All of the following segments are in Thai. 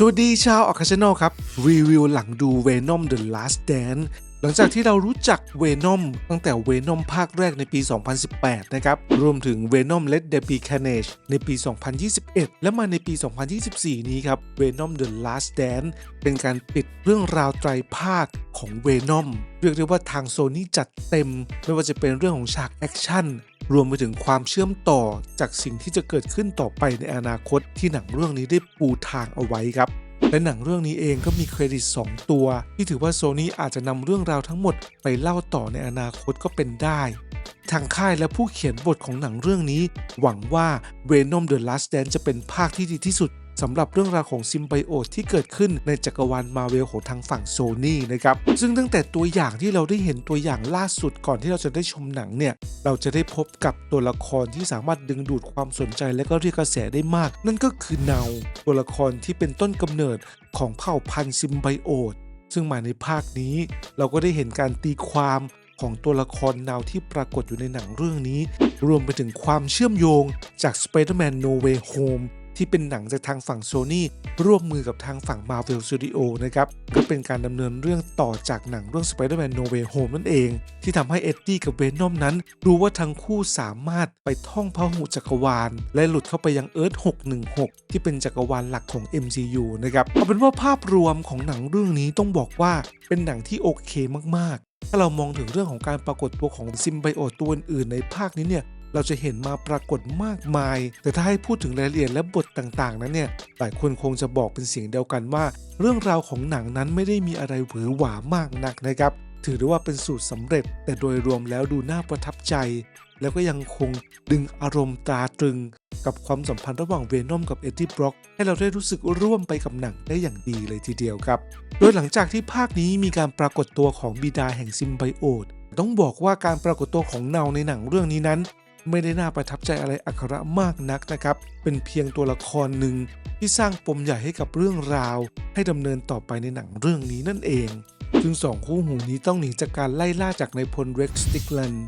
สวัสดีชาวออคาช n นลครับ รีวิวหลังดู Venom The Last Dance หลังจากที่เรารู้จัก Venom ตั้งแต่ Venom ภาคแรกในปี 2018 นะครับ รวมถึง Venom Let There Be Carnage ในปี 2021 และมาในปี 2024 นี้ครับ Venom The Last Dance เป็นการปิดเรื่องราวไตรภาคของ Venom เรียกได้ว่าทางโซนี่จัดเต็ม ไม่ว่าจะเป็นเรื่องของฉากแอคชั่นรวมไปถึงความเชื่อมต่อจากสิ่งที่จะเกิดขึ้นต่อไปในอนาคตที่หนังเรื่องนี้ได้ปูทางเอาไว้ครับ และหนังเรื่องนี้เองก็มีเครดิต 2 ตัว ที่ถือว่าโซนี่อาจจะนำเรื่องราวทั้งหมดไปเล่าต่อในอนาคตก็เป็นได้ ทางค่ายและผู้เขียนบทของหนังเรื่องนี้ หวังว่า Venom The Last Dance จะเป็นภาคที่ดีที่สุด สำหรับเรื่องราวของซิมไบโอตที่เกิดขึ้นในจักรวาลมาเวลของทางฝั่งโซนี่นะครับซึ่งตั้งแต่ตัวอย่างที่เราได้เห็นตัวอย่างล่าสุดก่อนที่เราจะได้ชมหนังเนี่ยเราจะได้พบกับตัวละครที่สามารถดึงดูดความสนใจและก็เรียกกระแสได้มาก นั่นก็คือเนาตัวละครที่เป็นต้นกำเนิดของเผ่าพันธุ์ซิมไบโอตซึ่งมาในภาคนี้ เราก็ได้เห็นการตีความของตัวละครนาวที่ปรากฏอยู่ในหนังเรื่องนี้ รวมไปถึงความเชื่อมโยงจาก Spider-Man No Way Home ที่เป็นหนังจากทางฝั่ง Sony ร่วมมือกับทางฝั่ง Marvel Studio นะครับก็เป็นการดำเนินเรื่องต่อจากหนังเรื่อง Spider-Man No Way Home นั่นเอง ที่ทำให้เอ็ดดี้กับเวนอมนั้น รู้ว่าทั้งคู่สามารถไปท่องพหุจักรวาล และหลุดเข้าไปยังเอิร์ธ616 ที่เป็นจักรวาลหลักของ MCU นะครับเอาเป็นว่าภาพรวมของหนังเรื่องนี้ต้องบอกว่าเป็นหนังที่โอเคมากๆ ถ้าเรามองถึงเรื่องของการปรากฏตัวของซิมไบโอตตัวอื่นๆในภาคนี้เนี่ย เราจะเห็นมาปรากฏมากมาย แต่ถ้าให้พูดถึงรายละเอียดและบทต่างๆ นั้นเนี่ยหลายคนคงจะบอกเป็นเสียงเดียวกันว่า เรื่องราวของหนังนั้นไม่ได้มีอะไรหวือหวามากนักนะครับ ถือได้ว่าเป็นสูตรสำเร็จ แต่โดยรวมแล้วดูน่าประทับใจ แล้วก็ยังคงดึงอารมณ์ตราตรึง กับความสัมพันธ์ระหว่างเวนอมกับเอ็ดดี้บล็อก ให้เราได้รู้สึกร่วมไปกับหนังได้อย่างดีเลยทีเดียวครับ โดยหลังจากที่ภาคนี้มีการปรากฏตัวของบิดาแห่งซิมไบโอตต้องบอกว่าการปรากฏตัวของเนาในหนังเรื่องนี้นั้น ไม่ได้น่าประทับใจอะไรอักขระมากนักนะครับ เป็นเพียงตัวละครหนึ่งที่สร้างปมใหญ่ให้กับเรื่องราว ให้ดำเนินต่อไปในหนังเรื่องนี้นั่นเองซึ่งสองคู่หูนี้ต้องหนีจากการไล่ล่าจากนายพลเร็กซ์สติกแลนด์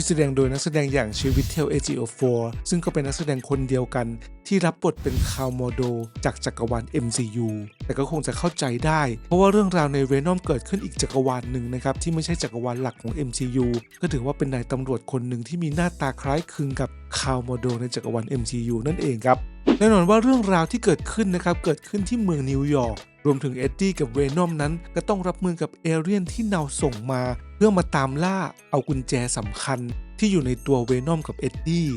ที่แสดงโดยนักแสดงอย่างชีวิตเทลเอจิโอฟซึ่งก็เป็นนักแสดงคนเดียวกัน ที่รับบทเป็นคาวโมโดจากจักรวาล MCU แต่ก็คงจะเข้าใจได้ เพราะว่าเรื่องราวในเวนอมเกิดขึ้นอีกจักรวาลหนึ่งนะครับ ที่ไม่ใช่จักรวาลหลักของ MCU ก็ถือว่าเป็นนายตำรวจคนหนึ่งที่มีหน้าตาคล้ายคลึงกับคาวโมโดในจักรวาล MCU นั่นเองครับแน่นอนว่าเรื่องราวที่เกิดขึ้นนะครับเกิดขึ้นที่เมืองนิวยอร์กรวมถึงเอ็ดดี้กับเวนอมนั้น ก็ต้องรับมือกับเอเรียนที่เนาส่งมา เพื่อมาตามล่าเอากุญแจสำคัญที่อยู่ในตัวเวนอมกับเอ็ดดี้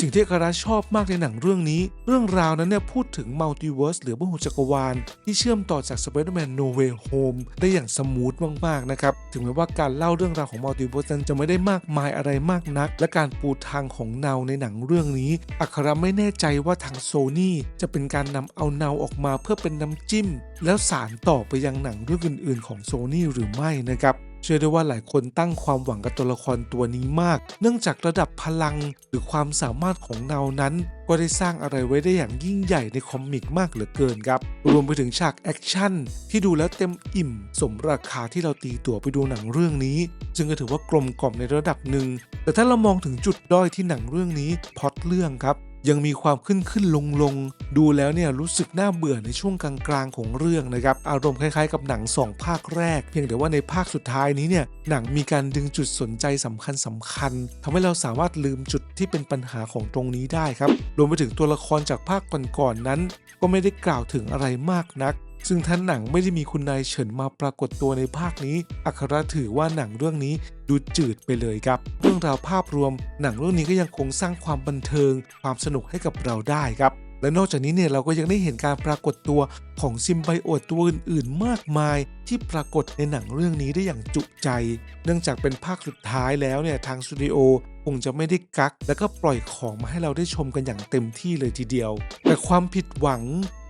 สิ่งที่คาราชอบมากในหนังเรื่องนี้ เรื่องราวนั้นเนี่ยพูดถึงมัลติเวิร์สหรือพหุจักรวาล ที่เชื่อมต่อจาก Spider-Man No Way Home ได้อย่างสมูทมากๆนะครับ ถึงแม้ว่าการเล่าเรื่องราวของมัลติเวิร์สนั้นจะไม่ได้มากมายอะไรมากนัก และการปูทางของเนาในหนังเรื่องนี้ อัคราไม่แน่ใจว่าทางโซนี่จะเป็นการนำเอาเนาออกมาเพื่อเป็นน้ำจิ้ม แล้วสารต่อไปยังหนังเรื่องอื่น ๆ ของโซนี่หรือไม่นะครับ เชื่อได้ว่าหลายคนตั้งความหวังกับตัวละครตัวนี้มาก เนื่องจากระดับพลังหรือความสามารถของเนานั้น ก็ได้สร้างอะไรไว้ได้อย่างยิ่งใหญ่ในคอมิกมากเหลือเกินครับ รวมไปถึงฉากแอคชั่นที่ดูแล้วเต็มอิ่ม สมราคาที่เราตีตั๋วไปดูหนังเรื่องนี้ จึงก็ถือว่ากลมกล่อมในระดับหนึ่ง แต่ถ้าเรามองถึงจุดด้อยที่หนังเรื่องนี้พอตเรื่องครับ ยังมีความขึ้นขึ้นลงลงดูแล้วเนี่ยรู้สึกน่าเบื่อในช่วงกลางๆของเรื่องนะครับ อารมณ์คล้ายๆกับหนังสองภาคแรก เพียงแต่ว่าในภาคสุดท้ายนี้เนี่ยหนังมีการดึงจุดสนใจสำคัญสำคัญทำให้เราสามารถลืมจุดที่เป็นปัญหาของตรงนี้ได้ครับรวมไปถึงตัวละครจากภาคก่อนๆนั้น ก็ไม่ได้กล่าวถึงอะไรมากนัก ซึ่งท่านหนังไม่ได้มีคุณนายเฉินมาปรากฏตัวในภาคนี้ อัครถือว่าหนังเรื่องนี้ดูจืดไปเลยครับ เรื่องราวภาพรวม หนังเรื่องนี้ก็ยังคงสร้างความบันเทิง ความสนุกให้กับเราได้ครับและนอกจากนี้เนี่ยเราก็ยังได้เห็นการปรากฏตัวของซิมไบโอตตัวอื่นๆ มากมาย ที่ปรากฏในหนังเรื่องนี้ได้อย่างจุใจ เนื่องจากเป็นภาคสุดท้ายแล้วเนี่ยทางสตูดิโอคงจะไม่ได้กัก แล้วก็ปล่อยของมาให้เราได้ชมกันอย่างเต็มที่เลยทีเดียว แต่ความผิดหวัง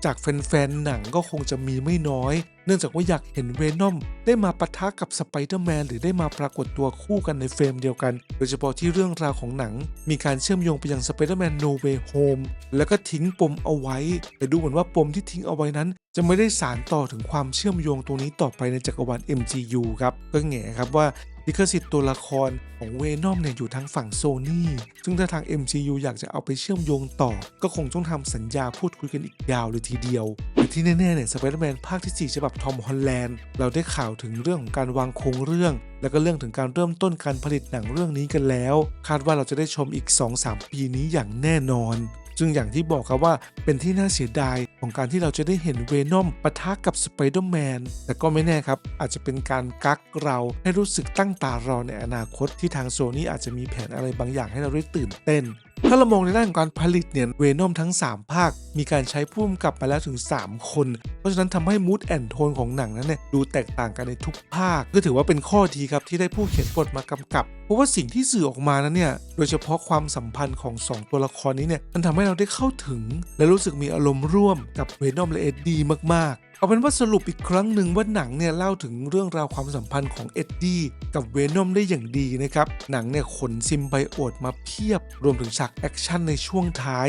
จากแฟนๆหนังก็คงจะมีไม่น้อย เนื่องจากว่าอยากเห็นเวนอมได้มาปะทะกับสไปเดอร์แมนหรือได้มาปรากฏตัวคู่กันในเฟรมเดียวกัน โดยเฉพาะที่เรื่องราวของหนัง มีการเชื่อมโยงไปยังสไปเดอร์แมนโนเวโฮมแล้วก็ทิ้งปมเอาไว้ แต่ดูเหมือนว่าปมที่ทิ้งเอาไว้นั้น จะไม่ได้สารต่อถึงความเชื่อมโยงตรงนี้ต่อไปในจักรวาล MCU ครับก็แง่ครับว่า ลิขสิทธิ์ตัวละครของเวนอมเนี่ยอยู่ทางฝั่งโซนี่ซึ่งถ้าทาง MCU อยากจะเอาไปเชื่อมโยงต่อ ก็คงต้องทำสัญญาพูดคุยกันอีกยาวเลยทีเดียวแต่ที่แน่ๆเนี่ยสไปเดอร์แมนภาคที่ 4 ฉบับทอมฮอลแลนด์เราได้ข่าวถึงเรื่องของการวางโครงเรื่อง แล้วก็เรื่องถึงการเริ่มต้นการผลิตหนังเรื่องนี้กันแล้ว คาดว่าเราจะได้ชมอีก 2-3 ปีนี้อย่างแน่นอน ซึ่งอย่างที่บอกครับว่าเป็นที่น่าเสียดายของการที่เราจะได้เห็นเวนอมปะทะกับสไปเดอร์แมนแต่ก็ไม่แน่ครับ อาจจะเป็นการกักเราให้รู้สึกตั้งตารอในอนาคตที่ทางโซนี่อาจจะมีแผนอะไรบางอย่างให้เราได้ตื่นเต้น ถ้าเรามองในด้านของการผลิตเนี่ยเวนอมทั้ง 3 ภาค มีการใช้ผู้กำกับมาแล้วถึง 3 คน เพราะฉะนั้นทำให้มูดแอนโทนของหนังนั้นเนี่ยดูแตกต่างกันในทุกภาค ก็ถือว่าเป็นข้อดีครับที่ได้ผู้เขียนบทมากำกับ เพราะว่าสิ่งที่สื่อออกมานั้นเนี่ยโดยเฉพาะความสัมพันธ์ของ 2 ตัวละครนี้เนี่ยมันทำให้เราได้เข้าถึง และรู้สึกมีอารมณ์ร่วมกับเวนอมและเอ็ดดีมากๆ เอาเป็นว่าสรุปอีกครั้งหนึ่งว่าหนังเนี่ยเล่าถึงเรื่องราวความสัมพันธ์ของเอ็ดดี้กับเวนอมได้อย่างดีนะครับ หนังเนี่ยขนซิมไบโอตมาเพียบ รวมถึงฉากแอคชั่นในช่วงท้าย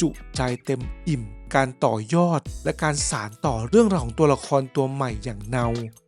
จุใจเต็มอิ่ม การต่อยอดและการสารต่อเรื่องราวของตัวละครตัวใหม่อย่างเนา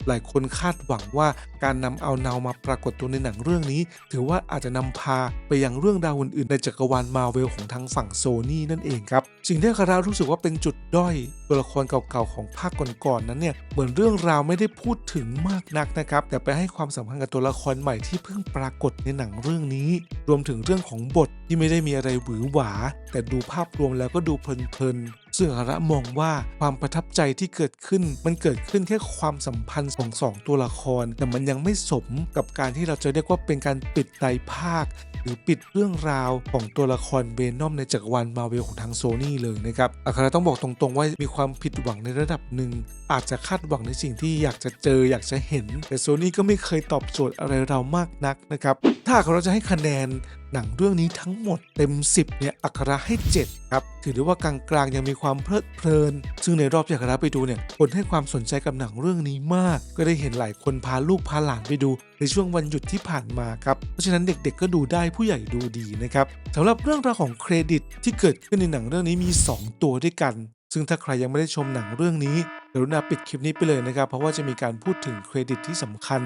หลายคนคาดหวังว่าการนำเอาเนามาปรากฏตัวในหนังเรื่องนี้ ถือว่าอาจจะนำพาไปยังเรื่องราวอื่นๆในจักรวาลมาเวลของทางฝั่งโซนี่นั่นเองครับสิ่งที่คารารู้สึกว่าเป็นจุดด้อยตัวละครเก่าๆของภาคก่อนๆนั้นเนี่ยเหมือนเรื่องราวไม่ได้พูดถึงมากนักนะครับแต่ไปให้ความสำคัญกับตัวละครใหม่ที่เพิ่งปรากฏในหนังเรื่องนี้ รวมถึงเรื่องของบทที่ไม่ได้มีอะไรหวือหวา แต่ดูภาพรวมแล้วก็ดูเพลินๆซึ่งอาระมองว่าความประทับใจที่เกิดขึ้น มันเกิดขึ้นแค่ความสัมพันธ์ของสองตัวละคร แต่มันยังไม่สมกับการที่เราจะเรียกว่าเป็นการปิดไตรภาค หรือปิดเรื่องราวของตัวละครเวนอมในจักรวาลมาเวลของทางโซนี่เลยนะครับอาคาราต้องบอกตรงๆว่ามีความผิดหวังในระดับหนึ่ง อาจจะคาดหวังในสิ่งที่อยากจะเจออยากจะเห็น แต่โซนี่ก็ไม่เคยตอบโจทย์อะไรเรามากนักนะครับ ถ้าอาคาราจะให้คะแนนหนังเรื่องนี้ทั้งหมดเต็ม 10เนี่ยอัคราให้ 7 ครับ ถือได้ว่ากลางๆยังมีความเพลิดเพลิน ซึ่งในรอบที่อัคราไปดูเนี่ยคนให้ความสนใจกับหนังเรื่องนี้มาก ก็ได้เห็นหลายคนพาลูกพาหลานไปดูในช่วงวันหยุดที่ผ่านมาครับ เพราะฉะนั้นเด็กๆก็ดูได้ผู้ใหญ่ดูดีนะครับสำหรับเรื่องราวของเครดิตที่เกิดขึ้นในหนังเรื่องนี้มี 2 ตัวด้วยกัน ซึ่งถ้าใครยังไม่ได้ชมหนังเรื่องนี้กรุณาปิดคลิปนี้ไปเลยนะครับ เพราะว่าจะมีการพูดถึงเครดิตที่สำคัญ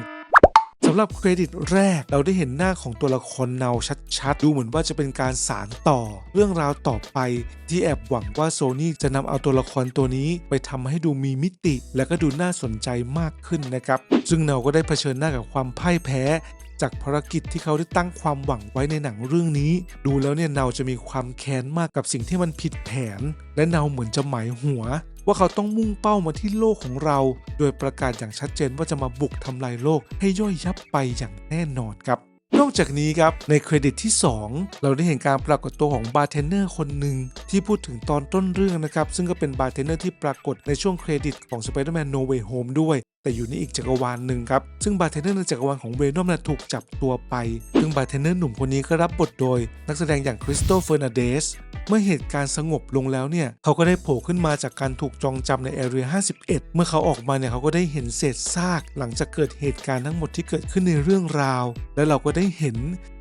สำหรับเครดิตแรกเราได้เห็นหน้าของตัวละครเนาชัดๆ ดูเหมือนว่าจะเป็นการสารต่อ เรื่องราวต่อไป ที่แอบหวังว่าโซนี่จะนำเอาตัวละครตัวนี้ไปทำให้ดูมีมิติ และก็ดูน่าสนใจมากขึ้นนะครับ ซึ่งเนาก็ได้เผชิญหน้ากับความพ่ายแพ้จากภารกิจที่เขาได้ตั้งความหวังไว้ในหนังเรื่องนี้ ดูแล้วเนี่ยเนาจะมีความแค้นมากกับสิ่งที่มันผิดแผน และเนาเหมือนจะหมายหัว ว่าเขาต้องมุ่งเป้ามาที่โลกของเรา โดยประกาศอย่างชัดเจนว่าจะมาบุกทำลายโลกให้ย่อยยับไปอย่างแน่นอนครับนอกจากนี้ครับ ในเครดิตที่ 2 เราได้เห็นการปรากฏตัวของบาร์เทนเนอร์คนหนึ่งที่พูดถึงตอนต้นเรื่องนะครับ ซึ่งก็เป็นบาร์เทนเนอร์ที่ปรากฏในช่วงเครดิตของ Spider-Man No Way Home ด้วย แต่อยู่ในอีกจักรวาลหนึ่งครับ ซึ่งบาร์เทนเนอร์ในจักรวาลของเวนอมนะถูกจับตัวไป ซึ่งบาร์เทนเนอร์หนุ่มคนนี้ก็รับบทโดย นักแสดงอย่างคริสโตเฟอร์นาเดสเมื่อเหตุการณ์สงบลงแล้วเนี่ย เขาก็ได้โผล่ขึ้นมาจากการถูกจองจำในแอเรีย51 เมื่อเขาออกมาเนี่ย เขาก็ได้เห็นเศษซาก หลังจากเกิดเหตุการณ์ทั้งหมดที่เกิดขึ้นในเรื่องราว และเราก็ได้เห็น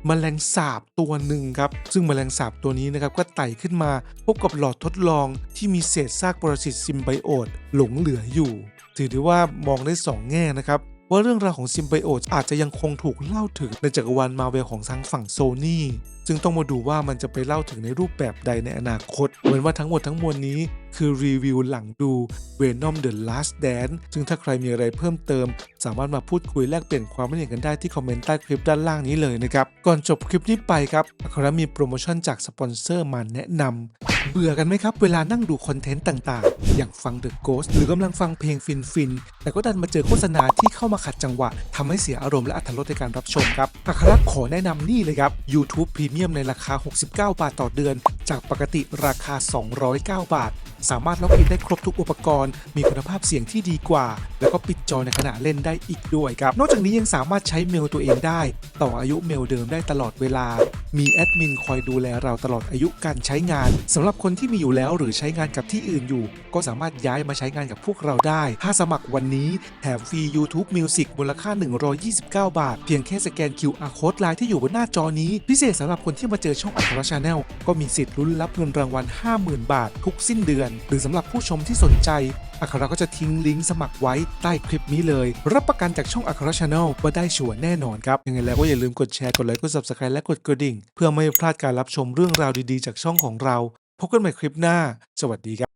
มแมลงสาบตัวหนึ่งครับ ซึ่งมแมลงสาบตัวนี้นะครับก็ไต่ขึ้นมา พบกับหลอดทดลองที่มีเศษซากปรสิตซิมไบโอตหลงเหลืออยู่ ถือได้ว่ามองได้สองแง่นะครับ ว่าเรื่องราวของซิมไบโอตอาจจะยังคงถูกเล่าถึงในจักรวาลมาเวลของทางฝั่งโซนี่ซึ่งต้องมาดูว่ามันจะไปเล่าถึงในรูปแบบใดในอนาคต เหมือนว่าทั้งหมดทั้งมวลนี้คือรีวิวหลังดู Venom The Last Dance ซึ่งถ้าใครมีอะไรเพิ่มเติม สามารถมาพูดคุยแลกเปลี่ยนความคิดเห็นกันได้ที่คอมเมนต์ใต้คลิปด้านล่างนี้เลยนะครับ ก่อนจบคลิปนี้ไปครับอัครมีโปรโมชั่นจากสปอนเซอร์มาแนะนำ เบื่อกันไหมครับ เวลานั่งดูคอนเทนต์ต่างๆ อย่างฟัง The Ghost หรือกำลังฟังเพลงฟินๆ แต่ก็ดันมาเจอโฆษณาที่เข้ามาขัดจังหวะทำให้เสียอารมณ์และอรรถรสในการรับชมครับอัครขอแนะนำนี่เลยครับ YouTube Premium ในราคา 69 บาทต่อเดือน จากปกติราคา 209 บาท สามารถล็อกอินได้ครบทุกอุปกรณ์ มีคุณภาพเสียงที่ดีกว่า แล้วก็ปิดจอในขณะเล่นได้อีกด้วยครับ นอกจากนี้ยังสามารถใช้เมลตัวเองได้ ต่ออายุเมลเดิมได้ตลอดเวลา มีแอดมินคอยดูแลเราตลอดอายุการใช้งานสำหรับคนที่มีอยู่แล้วหรือใช้งานกับที่อื่นอยู่ ก็สามารถย้ายมาใช้งานกับพวกเราได้ ถ้าสมัครวันนี้แถมฟรี YouTube Music มูลค่า 129 บาท เพียงแค่สแกน QR Code ไลน์ที่อยู่บนหน้าจอนี้ พิเศษสำหรับคนที่มาเจอช่องอัครชาแนลก็มีสิทธิ์ลุ้นรับเงินรางวัล 50,000 บาททุกสิ้นเดือนหรือสำหรับผู้ชมที่สนใจ อัคราก็จะทิ้งลิงก์สมัครไว้ใต้คลิปนี้เลย รับประกันจากช่องอัคราชาแนลว่าได้ชัวร์แน่นอนครับ ยังไงแล้วก็อย่าลืมกดแชร์ กดไลค์ กด subscribe และกดกระดิ่ง เพื่อไม่พลาดการรับชมเรื่องราวดีๆ จากช่องของเรา พบกันใหม่คลิปหน้า สวัสดีครับ